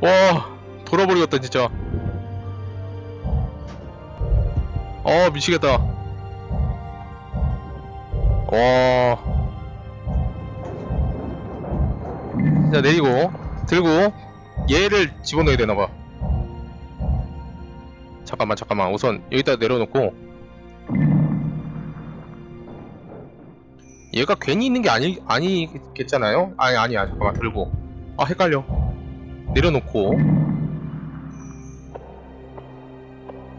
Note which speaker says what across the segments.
Speaker 1: 와 돌아버리겠다 진짜. 어 미치겠다. 와. 자 내리고 들고 얘를 집어넣어야 되나봐. 잠깐만 잠깐만. 우선 여기다 내려놓고. 얘가 괜히 있는 게 아니 아니겠잖아요? 아니 아니야. 잠깐만 들고. 아 헷갈려 내려놓고.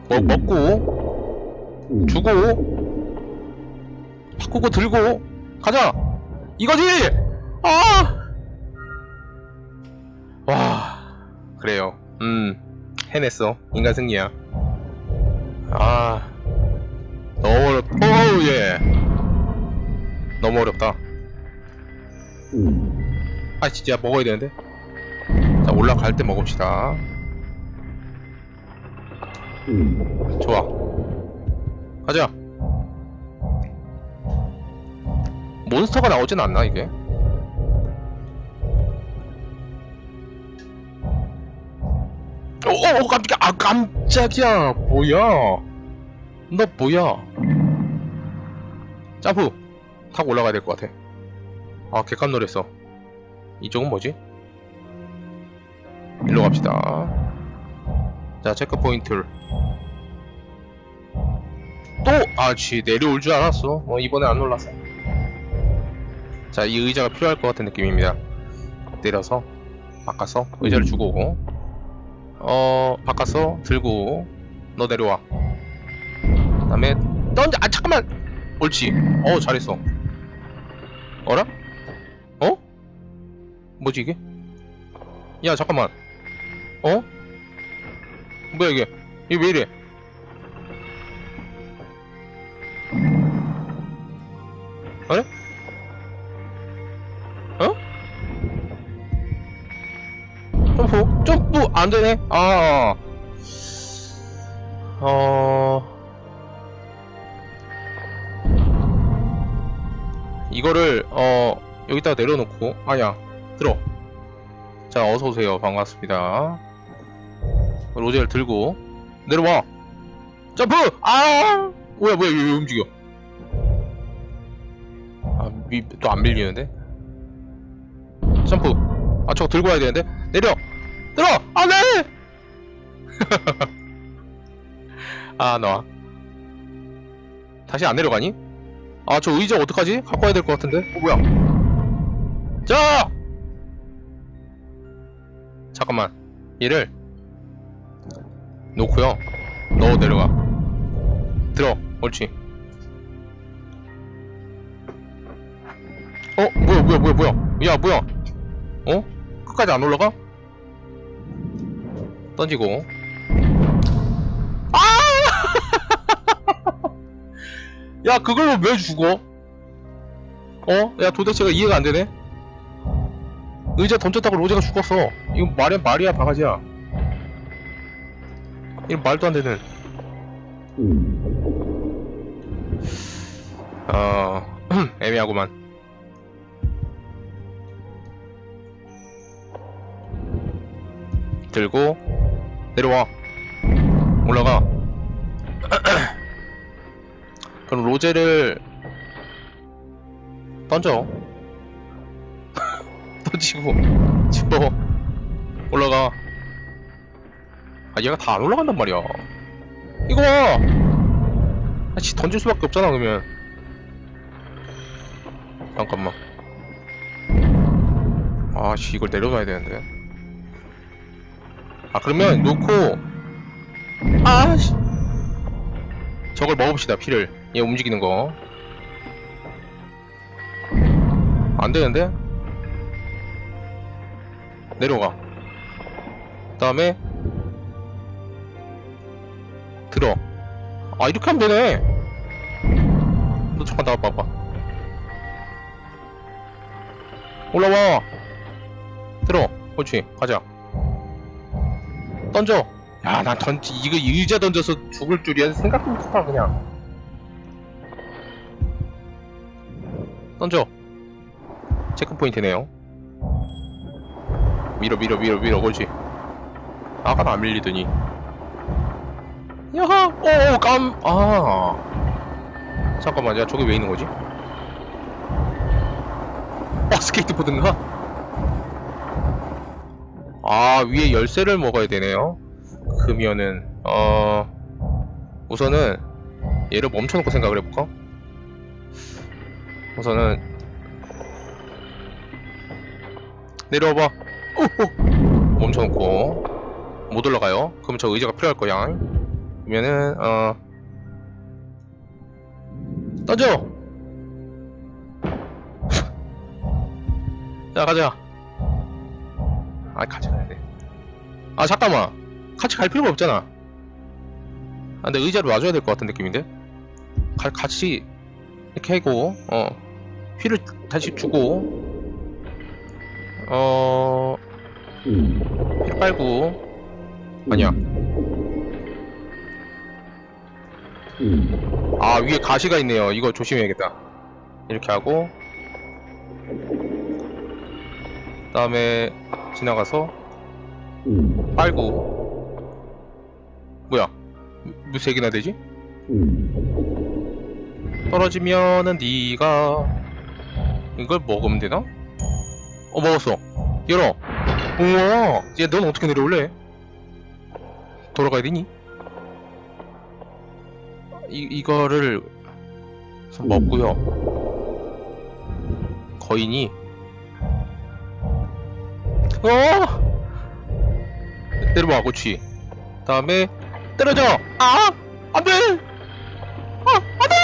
Speaker 1: 먹, 먹고. 주고. 바꾸고 들고. 가자. 이거지! 아! 와 그래요. 음 해냈어. 인간 승리야. 아 너무 어렵 오우 예. 너무 어렵다. 아 진짜 먹어야 되는데 자 올라갈 때 먹읍시다. 좋아. 가자. 몬스터가 나오진 않나 이게? 오오 깜짝이야. 아 깜짝이야. 뭐야? 너 뭐야? 점프 타고 올라가야 될 것 같아. 아 개깜 놀랬어. 이쪽은 뭐지? 일로 갑시다. 자 체크 포인트를. 또! 아쥐 내려올 줄 알았어. 어 이번에 안 올랐어 자 이 의자가 필요할 것 같은 느낌입니다. 내려서 바꿔서 의자를 주고 오고. 어 바꿔서 들고. 너 내려와. 그 다음에 던져! 아 잠깐만! 옳지. 어 잘했어. 어라? 어? 뭐지 이게? 야 잠깐만 어? 뭐야 이게? 이게 왜 이래? 그래? 어? 점프 점프 안 되네. 아. 어... 이거를 어 여기다가 내려놓고 아야. 들어. 자 어서오세요. 반갑습니다 로제를 들고 내려와. 점프! 아! 뭐야 뭐야 왜, 왜 움직여? 아또 안 밀리는데? 점프! 아 저거 들고 와야 되는데? 내려! 들어! 안돼! 아 나와. 다시 안 내려가니? 아 저 의자 어떡하지? 갖고 와야 될 것 같은데? 어 뭐야? 자! 잠깐만. 얘를 놓고요 너 내려가 들어 옳지 어 뭐야 뭐야 뭐야 뭐야 야 뭐야 어? 끝까지 안 올라가? 던지고 아! 야 그걸 왜 죽어? 어? 야 도대체가 이해가 안 되네 의자 던졌다고 로제가 죽었어 이건 말이야 말이야 바가지야 이건 말도 안 되는. 어 애매하구만. 들고 내려와. 올라가. 그럼 로제를 던져. 던지고 집어 올라가. 아 얘가 다 안 올라간단 말이야. 이거 봐! 아, 지 던질 수밖에 없잖아 그러면. 잠깐만. 아씨 이걸 내려가야 되는데. 아 그러면 놓고. 아씨. 저걸 먹읍시다 피를. 얘 움직이는 거. 안되는데? 내려가. 그 다음에 들어. 아 이렇게 하면 되네. 너 잠깐 나와 봐봐 올라와. 들어. 그렇지. 가자. 던져. 야난 던지 이거 의자 던져서 죽을 줄이야. 생각도 못했다 그냥. 던져. 체크 포인트네요. 밀어 밀어 밀어 밀어. 그렇지. 아까는 안 밀리더니 야하! 오 깜 아. 잠깐만 야 저기 왜 있는 거지? 어 스케이트보드인가? 아 위에 열쇠를 먹어야 되네요. 그러면은 어 우선은 얘를 멈춰놓고 생각을 해볼까? 우선은 내려와봐. 오오! 멈춰놓고. 못 올라가요. 그럼 저 의자가 필요할 거야 그러면은 어. 던져 자 가자. 아 같이 가야 돼 아 잠깐만. 같이 갈 필요가 없잖아. 아 근데 의자를 놔줘야 될 것 같은 느낌인데? 가, 같이 이렇게 하고 어. 휠을 다시 주고 어. 휠 빨고. 아니야 아 위에 가시가 있네요 이거 조심해야겠다 이렇게 하고 그 다음에 지나가서 빨고 뭐야 무슨 얘기나 되지? 떨어지면은 네가 이걸 먹으면 되나? 어 먹었어 열어 우와 얘넌 어떻게 내려올래? 돌아가야 되니? 이, 이거를 먹고요. 거인이. 어? 내려와 그렇지 다음에 때려줘! 아! 안돼! 아 안돼!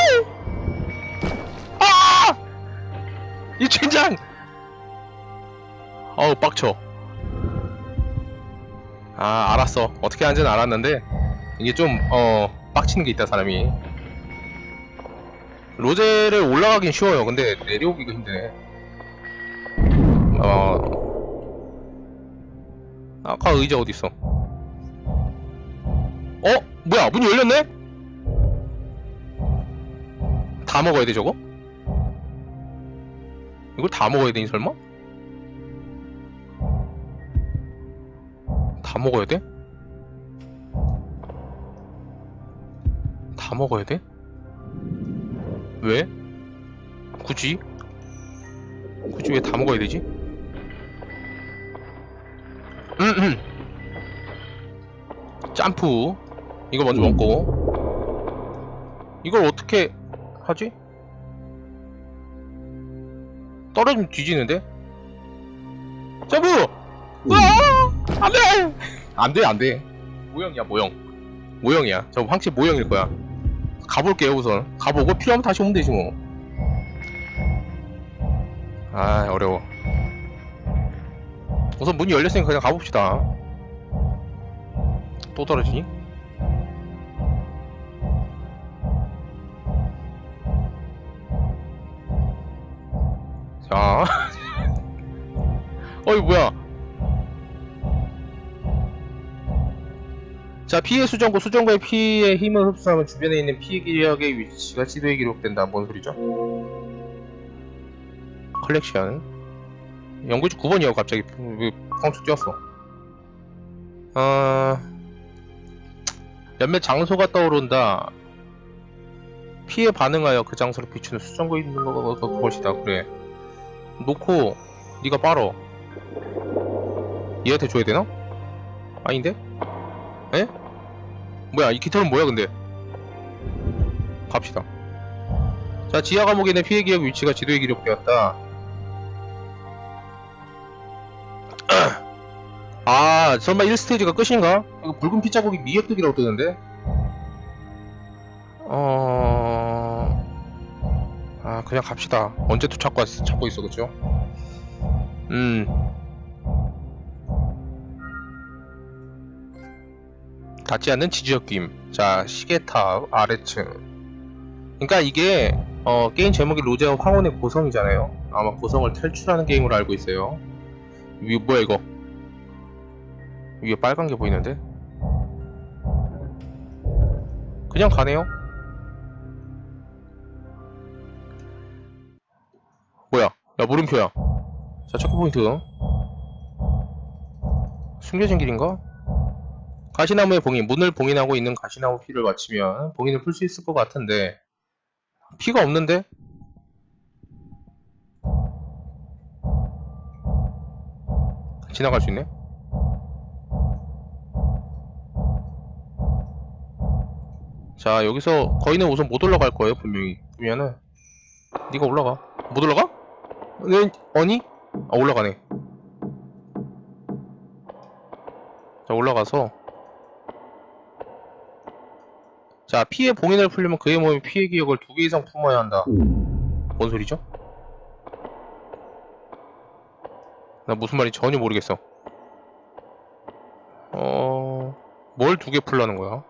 Speaker 1: 아이 젠장! 어우 빡쳐. 아 알았어. 어떻게 하는지는 알았는데 이게 좀 어 빡치는 게 있다 사람이 로제를 올라가긴 쉬워요 근데 내려오기가 힘드네 어 아까 의자 어딨어 어? 뭐야 문이 열렸네? 다 먹어야 돼 저거? 이걸 다 먹어야 되니 설마? 다 먹어야 돼? 다 먹어야 돼? 왜? 굳이? 굳이 왜 다 먹어야 되지? 음, 음. 점프 이거 먼저 먹고 이걸 어떻게 하지? 떨어지면 뒤지는데? 으아! 안돼! 안돼 안돼 모형이야 모형 모형이야 저 황치 모형일 거야 가볼게요 우선. 가보고 필요하면 다시 오면 되지 뭐 아 어려워. 우선 문이 열렸으니까 그냥 가봅시다. 또 떨어지니? 자. 어이 뭐야 자 피해 수정구 수정구의 피의 힘을 흡수하면 주변에 있는 피해 기력의 위치가 지도에 기록된다 뭔 소리죠? 컬렉션 연구지 9번이요 갑자기 왜 펑축 뛰었어 어... 몇몇 장소가 떠오른다 피해 반응하여 그 장소를 비추는 수정구 있는 거 그것이다 그래 놓고 네가 빨어 얘한테 줘야 되나? 아닌데? 에? 뭐야 이 깃털은 뭐야 근데? 갑시다. 자 지하 감옥에 있는 피해 기억 위치가 지도에 기록되었다. 아 설마 1스테이지가 끝인가? 이거 붉은 피자국이 미역득이라고 뜨는데? 어... 아 그냥 갑시다. 언제 또 찾고, 왔, 찾고 있어 그쵸? 음 닿지 않는 지지역김. 자 시계탑 아래층. 그러니까 이게 어, 게임 제목이 로제와 황혼의 고성이잖아요. 아마 고성을 탈출하는 게임으로 알고 있어요. 위 뭐야 이거? 위에 빨간 게 보이는데? 그냥 가네요. 뭐야? 야 물음표야. 자 체크포인트. 숨겨진 길인가? 가시나무의 봉인, 문을 봉인하고 있는 가시나무 피를 맞추면 봉인을 풀 수 있을 것 같은데 피가 없는데? 지나갈 수 있네? 자 여기서 거인은 우선 못 올라갈 거예요 분명히 보면은 네가 올라가 못 올라가? 네, 아니? 아 올라가네 자 올라가서 자 피해 봉인을 풀려면 그의 몸에 피해 기억을 두 개 이상 품어야 한다 뭔 소리죠? 나 무슨 말인지 전혀 모르겠어 어... 뭘 두 개 풀라는 거야?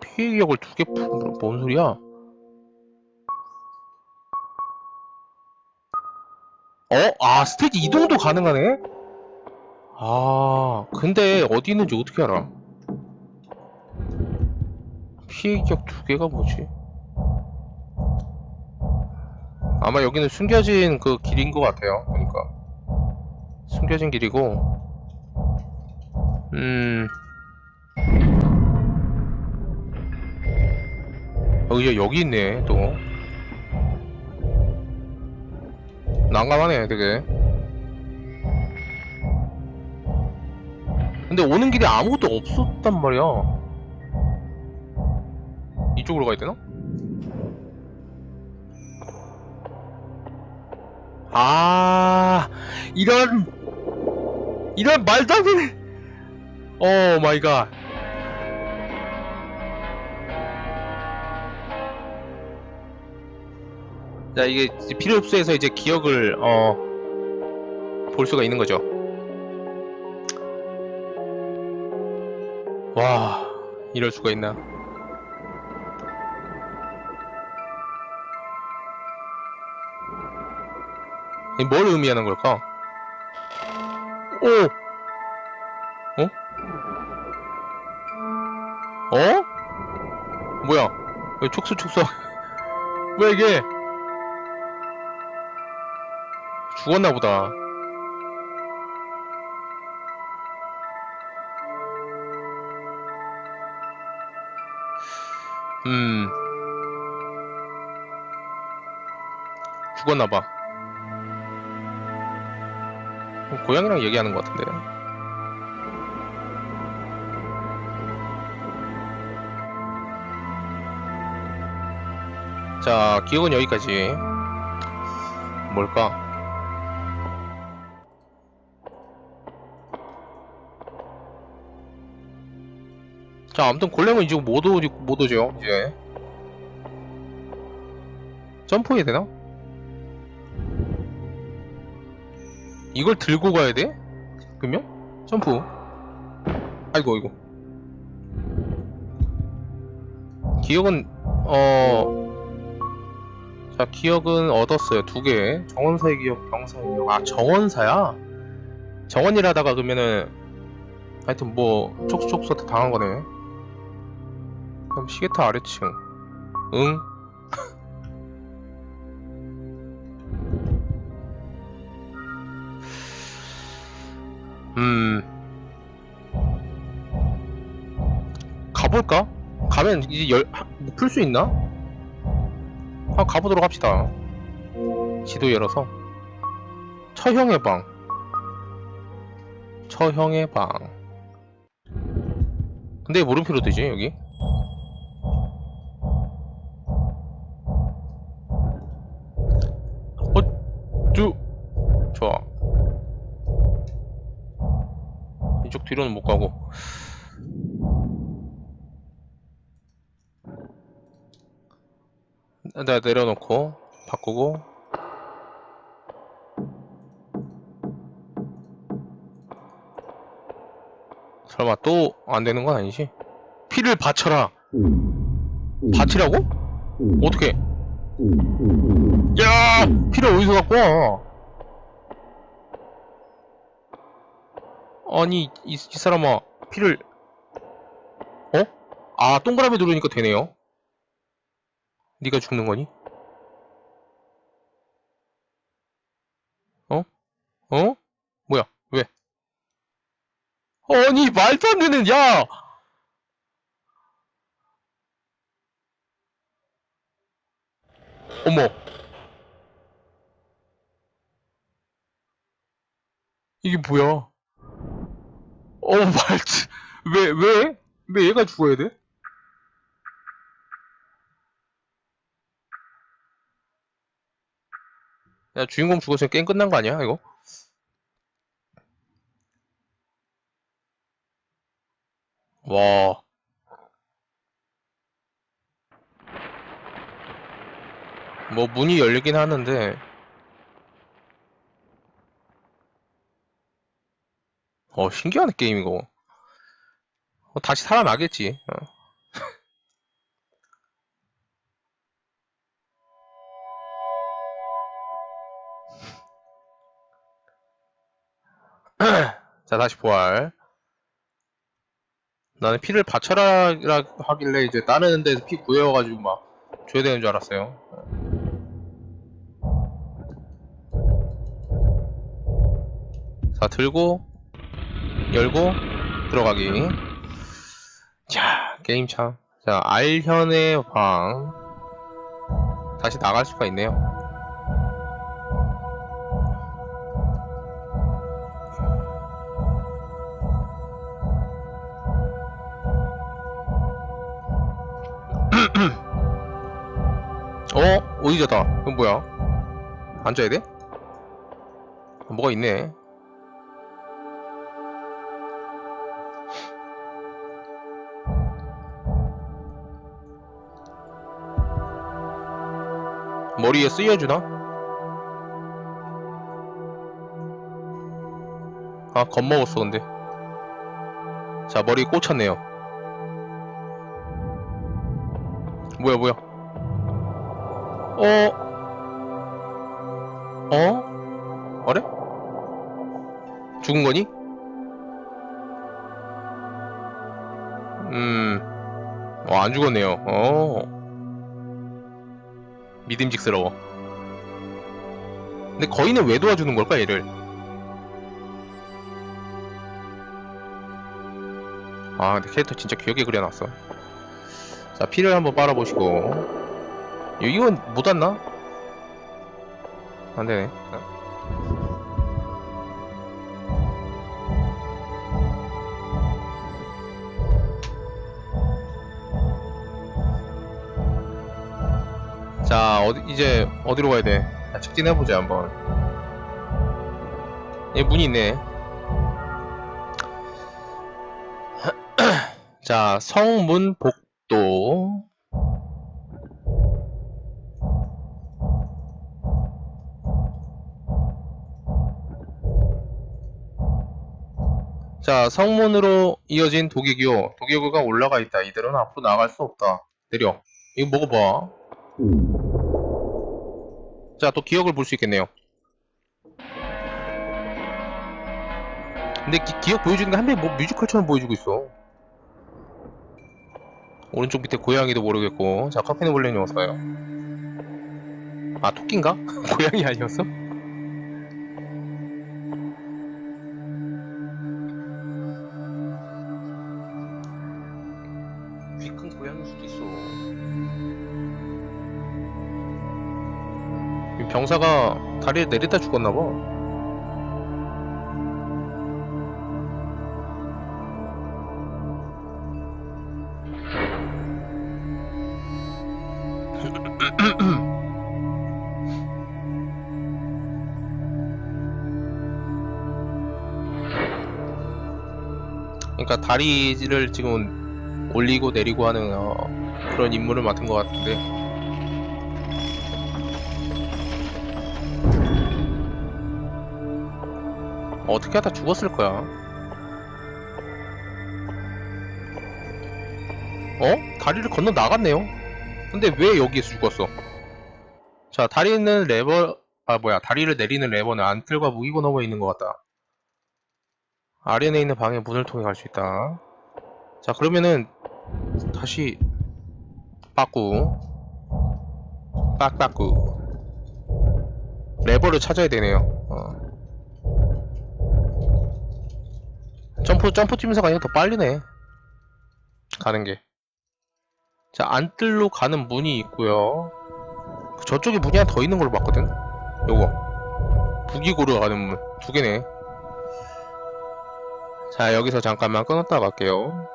Speaker 1: 피해 기억을 두 개 풀... 뭔 소리야? 어? 아 스테이지 이동도 가능하네? 아 근데 어디 있는지 어떻게 알아? 피해 기억 두 개가 뭐지? 아마 여기는 숨겨진 그 길인 것 같아요. 보니까. 숨겨진 길이고. 음. 여기 여기 있네 또. 난감하네 되게. 근데 오는 길에 아무것도 없었단 말이야 이쪽으로 가야 되나? 아 이런 이런 말도 안 되는 오 마이 갓 자, 이게 필요 흡수해서 이제 기억을 어, 볼 수가 있는 거죠. 와, 이럴 수가 있나? 뭘 의미하는 걸까? 오, 어? 어? 뭐야? 왜 촉수 촉수? 뭐야 이게? 죽었나 보다. 음. 죽었나 봐. 고양이랑 얘기하는 것 같은데. 자, 기억은 여기까지. 뭘까? 자, 아무튼 골렘은 이제 못, 오, 못 오죠, 이제. 점프해야 되나? 이걸 들고 가야 돼? 그러면? 점프. 아이고, 아이고. 기억은, 어, 자, 기억은 얻었어요. 두 개. 정원사의 기억, 경사의 기억. 아, 정원사야? 정원이라다가 그러면은, 하여튼 뭐, 촉수촉수한테 당한 거네. 그럼 시계타 아래층. 응? 음. 가볼까? 가면 이제 열, 풀 수 있나? 아, 가보도록 합시다. 지도 열어서. 처형의 방. 처형의 방. 근데 왜 물음표로 되지, 여기? 어, 쭈. 좋아. 이쪽 뒤로는 못 가고. 내가 내려놓고, 바꾸고. 설마 또 안 되는 건 아니지? 피를 바쳐라. 바치라고? 어떻게? 야! 피를 어디서 갖고 와? 아니, 이, 이 사람아, 피를, 어? 아, 동그라미 누르니까 되네요. 네가 죽는 거니? 어? 어? 뭐야? 왜? 아니 말도 안 되는 야 어머 이게 뭐야 어 말지 왜 왜? 왜 얘가 죽어야 돼? 야 주인공 죽었으면 게임 끝난 거 아니야 이거? 와 뭐 문이 열리긴 하는데 어 신기하네 게임 이거. 어, 다시 살아나겠지. 어. 자 다시 부활. 나는 피를 받쳐라 하길래 이제 다른 데서 피 구해와가지고 막 줘야 되는 줄 알았어요. 자 들고 열고 들어가기 자 게임 참. 자 알현의 방 다시 나갈 수가 있네요 어? 의자다 이건 뭐야 앉아야 돼? 뭐가 있네 머리에 쓰여주나? 아 겁먹었어 근데 자 머리에 꽂혔네요 뭐야 뭐야 어? 어? 어래? 죽은 거니? 음, 어, 안 죽었네요. 어, 믿음직스러워. 근데 거인은 왜 도와주는 걸까, 얘를? 아, 근데 캐릭터 진짜 귀엽게 그려놨어. 자, 피를 한번 빨아보시고. 이건 못 왔나? 안 되네. 자, 어디, 이제 어디로 가야 돼? 자, 직진해보자, 한번. 얘 문이 있네. 자, 성문복도. 자, 성문으로 이어진 도개교. 도개교가 올라가 있다. 이들은 앞으로 나갈 수 없다. 내려. 이거 먹어봐. 자, 또 기억을 볼 수 있겠네요. 근데 기, 기억 보여주는 게 한데 뭐 뮤지컬처럼 보여주고 있어. 오른쪽 밑에 고양이도 모르겠고. 자, 볼렌이 어서 가요. 아, 토끼인가? 고양이 아니었어? 병사가 다리에 내리다 죽었나 봐. 그러니까 다리를 지금 올리고 내리고 하는 어, 그런 임무를 맡은 것 같은데 어떻게 하다 죽었을 거야. 어? 다리를 건너 나갔네요. 근데 왜 여기에서 죽었어? 자, 다리는 레버, 아, 뭐야, 다리를 내리는 레버는 안틀과 무기고 넘어 있는 것 같다. 아래에 있는 방에 문을 통해 갈 수 있다. 자, 그러면은, 다시, 빠꾸, 빡빡꾸. 레버를 찾아야 되네요. 어. 점프 점프 뛰면서 가니까 더 빠르네 가는 게 자, 안뜰로 가는 문이 있고요. 저쪽에 문이 하나 더 있는 걸로 봤거든. 요거 북이고로 가는 문 두 개네. 자, 여기서 잠깐만 끊었다 갈게요.